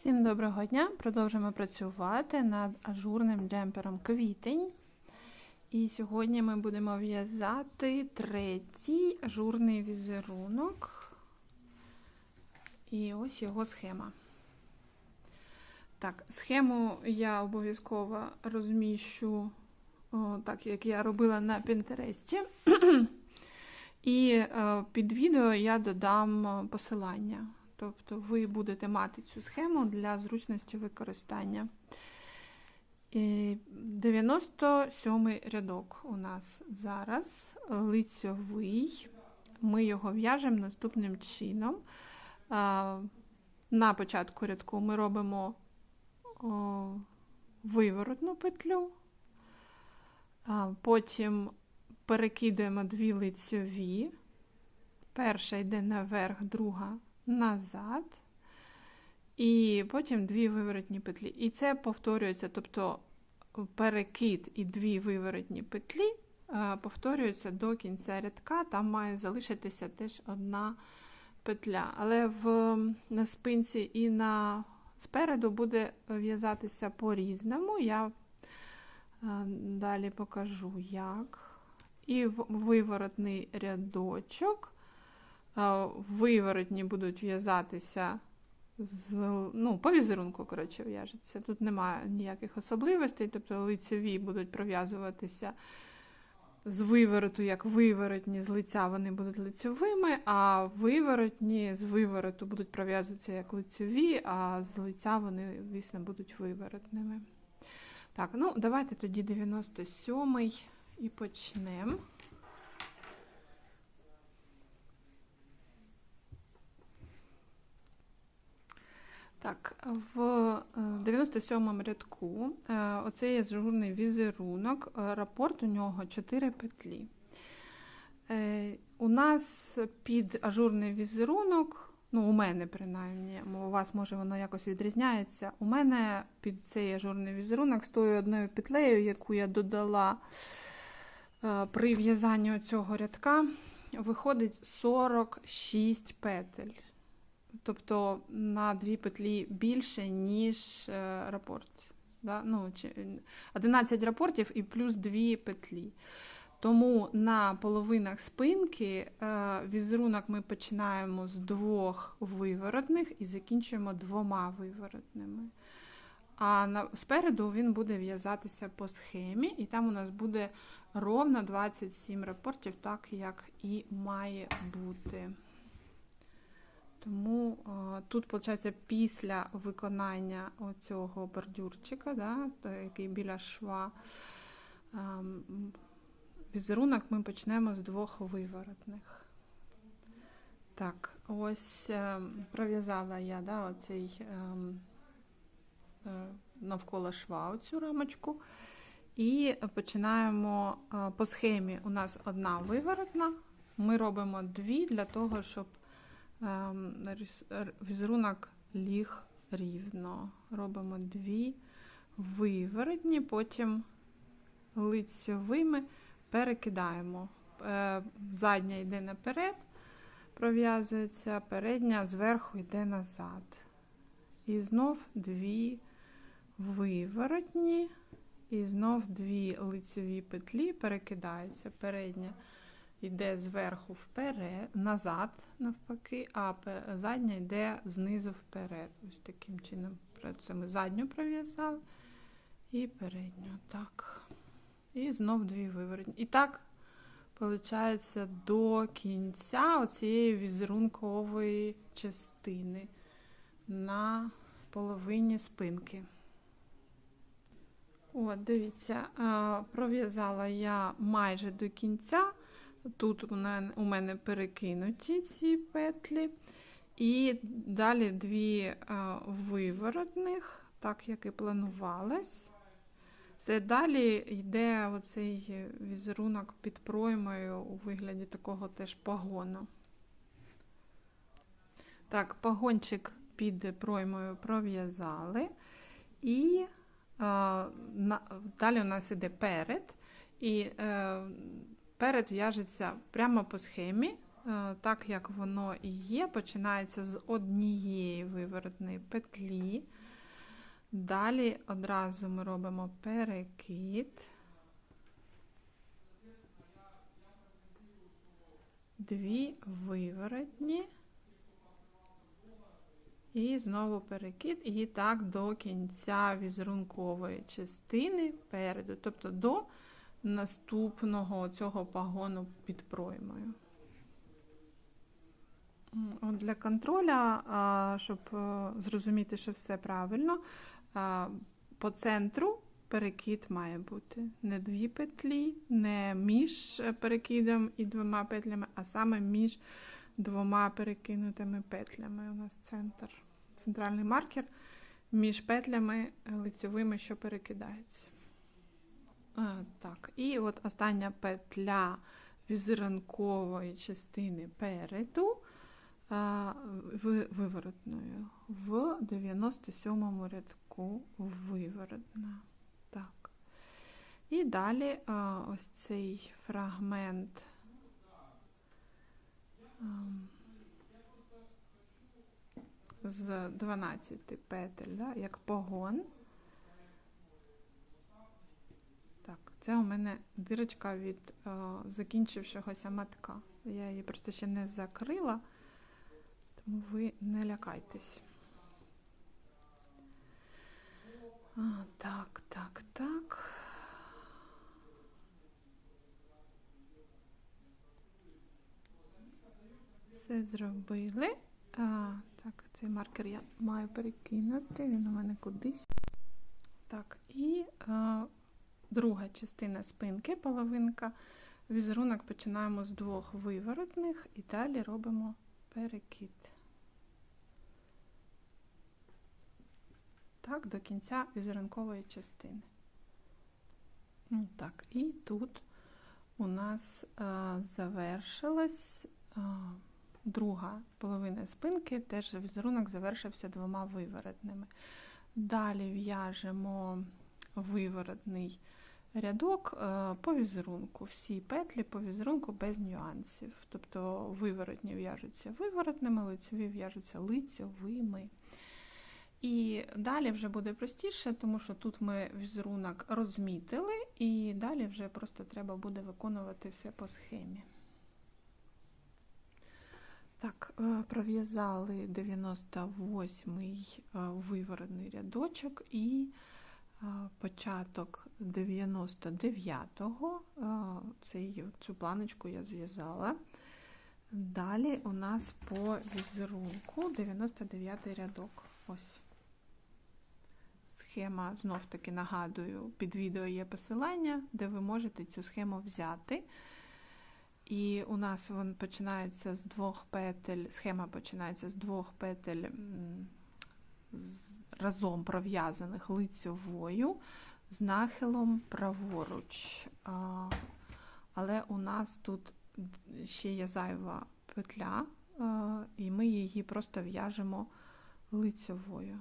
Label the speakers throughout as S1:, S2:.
S1: Всім доброго дня! Продовжуємо працювати над ажурним джемпером квітень. І сьогодні ми будемо в'язати третій ажурний візерунок. І ось його схема. Так, схему я обов'язково розміщу, о, так як я робила на Пінтересті. І е, під відео я додам посилання. Тобто ви будете мати цю схему для зручності використання. І 97 рядок у нас зараз лицьовий. Ми його в'яжемо наступним чином. На початку рядку ми робимо виворотну петлю, потім перекидуємо дві лицьові. Перша йде наверх, друга назад, і потім дві виворотні петлі. І це повторюється, тобто перекид і дві виворотні петлі повторюються до кінця рядка, там має залишитися теж одна петля. Але в, на спинці і на спереду буде в'язатися по-різному. Я далі покажу, як. І виворотний рядочок виворотні будуть в'язатися з, ну, по візерунку, коротше, в'яжеться. Тут немає ніяких особливостей, тобто лицеві будуть пров'язуватися з вивороту, як виворотні з лиця вони будуть лицьовими, а виворотні з вивороту будуть пров'язуватися як лицеві, а з лиця вони, звісно, будуть виворотними. Так, ну давайте тоді 97-й і почнемо. Так, в 97-му е, рядку е, оцей є журний візерунок, е, рапорт у нього 4 петлі. У нас під ажурний візерунок, ну, у мене принаймні, у вас, може, воно якось відрізняється. У мене під цей ажурний візерунок з тою одною петлею, яку я додала при в'язанні цього рядка, виходить 46 петель тобто на дві петлі більше, ніж е, рапорт. Да? Ну, 11 рапортів і плюс 2 петлі. Тому на половинах спинки е, візерунок ми починаємо з двох виворотних і закінчуємо двома виворотними. А на, спереду він буде в'язатися по схемі, і там у нас буде ровно 27 рапортів, так як і має бути. Тому а, тут, виходить, після виконання оцього бордюрчика, да, який біля шва, а, візерунок ми почнемо з двох виворотних. Так, ось е, пров'язала я да, оцей е, е, навколо шва оцю рамочку. І починаємо по схемі. У нас одна виворотна, ми робимо дві для того, щоб Ем, візерунок ліг рівно. Робимо дві виворотні, потім лицьовими перекидаємо. Е, задня йде наперед, пров'язується, передня зверху йде назад. І знов дві виворотні, і знов дві лицеві петлі перекидаються. Передня йде зверху вперед, назад, навпаки, а задня йде знизу вперед. Ось таким чином. Це ми задню пров'язали і передню. Так. І знов дві виворотні. І так, виходить, до кінця оцієї візерункової частини на половині спинки. От, дивіться, пров'язала я майже до кінця. Тут у мене перекинуті ці петлі. І далі дві виворотних, так як і планувалось. Все далі йде оцей візерунок під проймою у вигляді такого теж погону. Так, погончик під проймою пров'язали. І а, на, далі у нас іде перед. І е, Перед в'яжеться прямо по схемі, е, так як воно і є, починається з однієї виворотної петлі. Далі одразу ми робимо перекид. Дві виворотні. І знову перекид, і так до кінця візерункової частини переду, тобто до наступного цього пагону під проймою. От для контроля, щоб е, зрозуміти, що все правильно, по центру перекид має бути не дві петлі, не між перекидом і двома петлями, а саме між двома перекинутими петлями. У нас центр, центральний маркер між петлями лицьовими, що перекидаються. А, так, і от остання петля візерункової частини переду виворотною в 97 рядку виворотна. Так. І далі ось цей фрагмент. З 12 петель, да, як погон. Так, це у мене дирочка від е, закінчившогося матка. Я її просто ще не закрила, тому ви не лякайтесь. А, так, так, так. Все зробили. А, так, цей маркер я маю перекинути, він у мене кудись. Так, і а, друга частина спинки, половинка. Візерунок починаємо з двох виворотних і далі робимо перекид. Так, до кінця візерункової частини. Ну, Так, і тут у нас а, завершилась а, друга половина спинки, теж візерунок завершився двома виворотними. Далі в'яжемо виворотний рядок е, по візерунку. Всі петлі по візерунку без нюансів. Тобто виворотні в'яжуться виворотними, лицеві в'яжуться лицьовими. І далі вже буде простіше, тому що тут ми візерунок розмітили, і далі вже просто треба буде виконувати все по схемі. Так, е, пров'язали 98-й е, виворотний рядочок і початок 99-го, е, цей- цю планочку я зв'язала. Далі у нас по візерунку 99-й рядок. Ось. Схема, знов таки нагадую, під відео є посилання, де ви можете цю схему взяти. І у нас він починається з двох петель, схема починається з двох петель з- разом пров'язаних лицьовою з нахилом праворуч. Але у нас тут ще є зайва петля, і ми її просто в'яжемо лицьовою.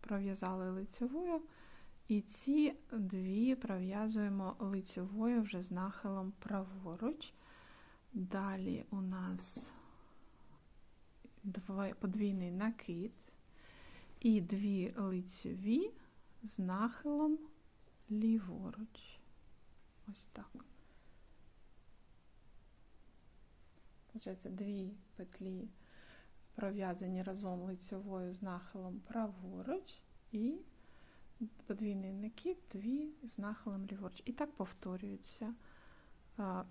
S1: Пров'язали лицьовою, і ці дві пров'язуємо лицьовою вже з нахилом праворуч. Далі у нас подвійний накид і дві лицьові з нахилом ліворуч. Ось так. Получається, дві петлі пров'язані разом лицьовою з нахилом праворуч і подвійний накид, дві з нахилом ліворуч. І так повторюється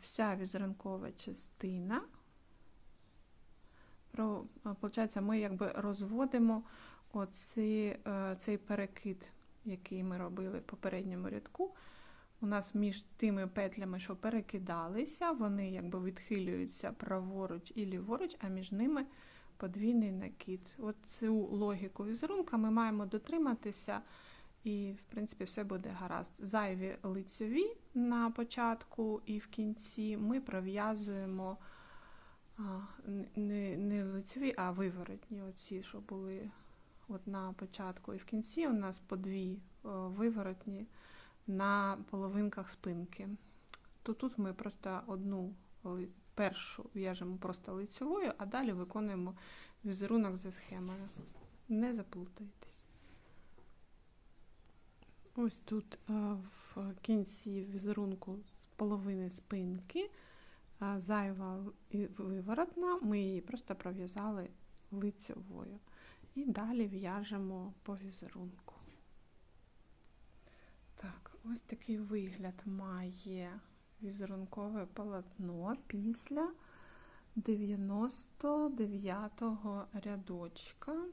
S1: вся візерункова частина. Получається, ми якби розводимо оці, е, цей перекид, який ми робили в попередньому рядку. У нас між тими петлями, що перекидалися, вони якби відхилюються праворуч і ліворуч, а між ними подвійний накид. От цю логіку візерунка ми маємо дотриматися, і, в принципі, все буде гаразд. Зайві лицьові на початку і в кінці ми пров'язуємо не, не лицьові, а виворотні, оці, що були от на початку і в кінці. У нас по дві виворотні на половинках спинки. То тут ми просто одну першу в'яжемо просто лицьовою, а далі виконуємо візерунок за схемою. Не заплутайтесь. Ось тут е, в кінці візерунку з половини спинки е, зайва і виворотна, ми її просто пров'язали лицьовою. І далі в'яжемо по візерунку. Так, ось такий вигляд має візерункове полотно після 99-го рядочка.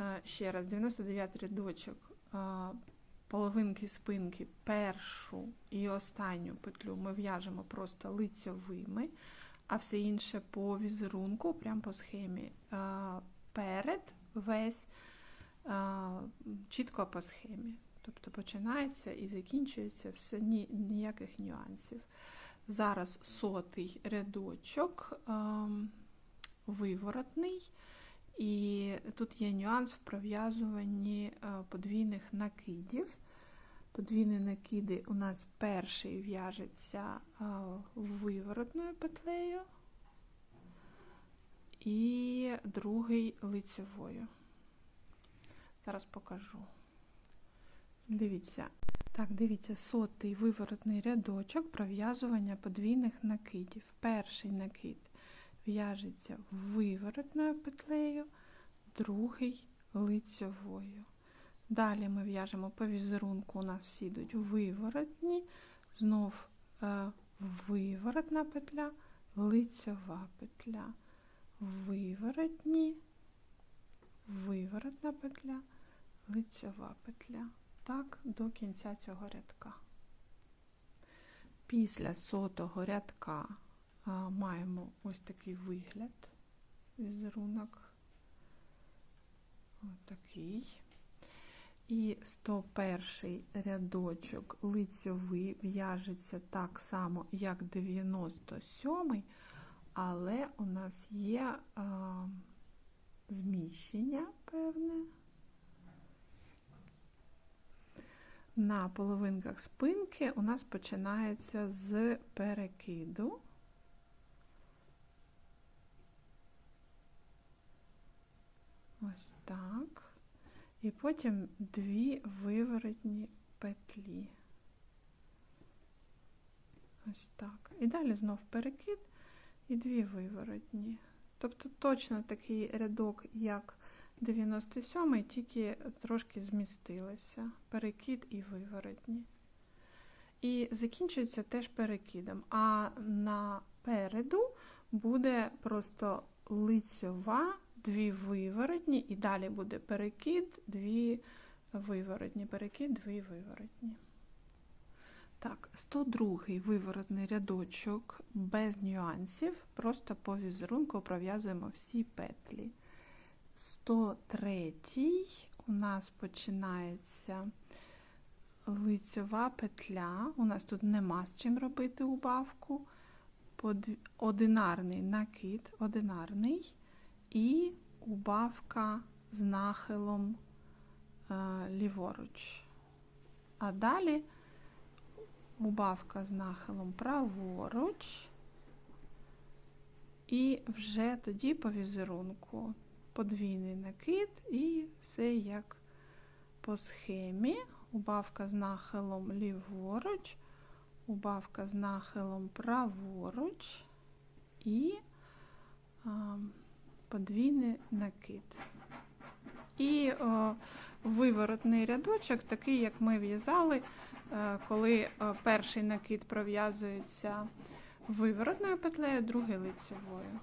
S1: Е, Ще раз, 99 рядочок е, половинки спинки, першу і останню петлю ми в'яжемо просто лицьовими, а все інше по візерунку, прямо по схемі. е, Перед весь е, чітко по схемі. Тобто починається і закінчується все ні, ніяких нюансів. Зараз сотий рядочок ем, виворотний, і тут є нюанс в пров'язуванні подвійних накидів. Подвійні накиди у нас перший в'яжеться виворотною петлею, і другий лицевою. Зараз покажу. Дивіться. Так, дивіться, сотий виворотний рядочок пров'язування подвійних накидів. Перший накид в'яжеться виворотною петлею, другий лицьовою. Далі ми в'яжемо по візерунку, у нас всі виворотні, знов е, виворотна петля, лицьова петля, виворотні, виворотна петля, лицьова петля. Так, до кінця цього рядка. Після сотого рядка а, маємо ось такий вигляд, візерунок. Ось такий. І 101 рядочок лицьовий в'яжеться так само, як 97, але у нас є а, зміщення певне. На половинках спинки у нас починається з перекиду. Ось так. І потім дві виворотні петлі. Ось так. І далі знов перекид і дві виворотні. Тобто точно такий рядок, як 97-й, тільки трошки змістилися. Перекид і виворотні. І закінчується теж перекидом. А напереду буде просто лицьова, дві виворотні, і далі буде перекид, дві виворотні, перекид, дві виворотні. Так, 102 виворотний рядочок без нюансів, просто по візерунку пров'язуємо всі петлі. 103 у нас починається лицьова петля. У нас тут нема з чим робити убавку. Одинарний накид, одинарний і убавка з нахилом е, ліворуч. А далі убавка з нахилом праворуч, і вже тоді по візерунку подвійний накид і все як по схемі. Убавка з нахилом ліворуч, убавка з нахилом праворуч і а, подвійний накид. І о, виворотний рядочок, такий, як ми в'язали, коли е, перший накид пров'язується виворотною петлею, другий лицевою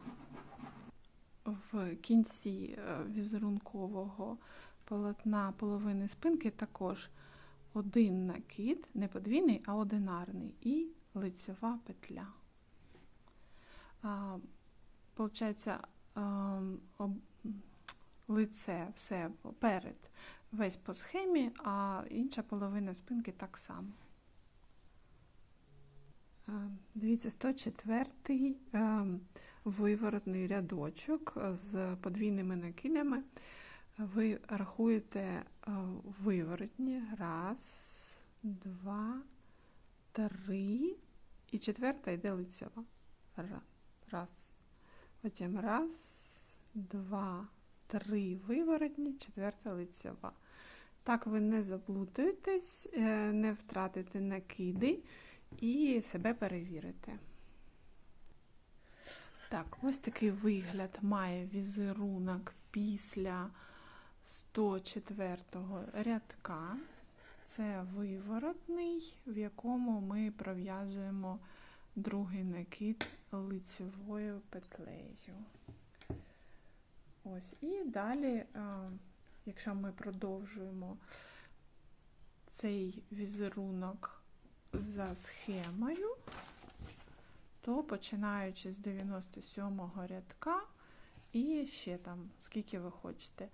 S1: в кінці е, візерункового полотна половини спинки також один накид, не подвійний, а одинарний, і лицьова петля. Получається, лице все перед весь по схемі, а інша половина спинки так само. Дивіться, 104 виворотний рядочок з подвійними накидами. Ви рахуєте е, виворотні. Раз, два, три. І четверта йде лицева. раз. Потім раз, два, три виворотні, четверта лицева. Так ви не заплутаєтесь, е, не втратите накиди і себе перевірите. Так, ось такий вигляд має візерунок після 104 рядка. Це виворотний, в якому ми пров'язуємо другий накид лицевою петлею. Ось. І далі, а, якщо ми продовжуємо цей візерунок за схемою, то починаючи з 97 го рядка і ще там, скільки ви хочете.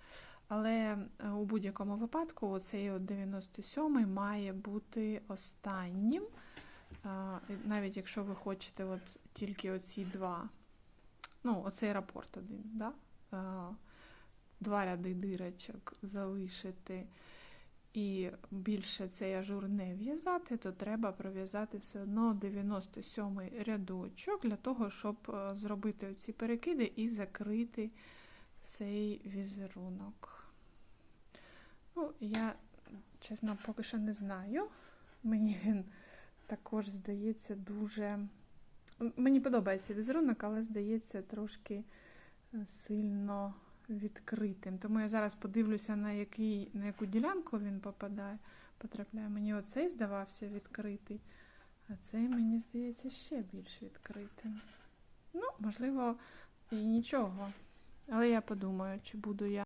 S1: Але е, у будь-якому випадку оцей от 97 має бути останнім. Навіть якщо ви хочете от тільки оці два, ну, оцей рапорт один, да? Два ряди дирочок залишити і більше цей ажур не в'язати, то треба пров'язати все одно 97 рядочок для того, щоб е, зробити ці перекиди і закрити цей візерунок. Ну, я, чесно, поки що не знаю. Мені він також здається дуже. Мені подобається візерунок, але здається трошки е, сильно відкритим. Тому я зараз подивлюся, на, який, на яку ділянку він попадає, потрапляє. Мені оцей здавався відкритий, а цей, мені здається, ще більш відкритим. Ну, можливо, і нічого. Але я подумаю, чи буду я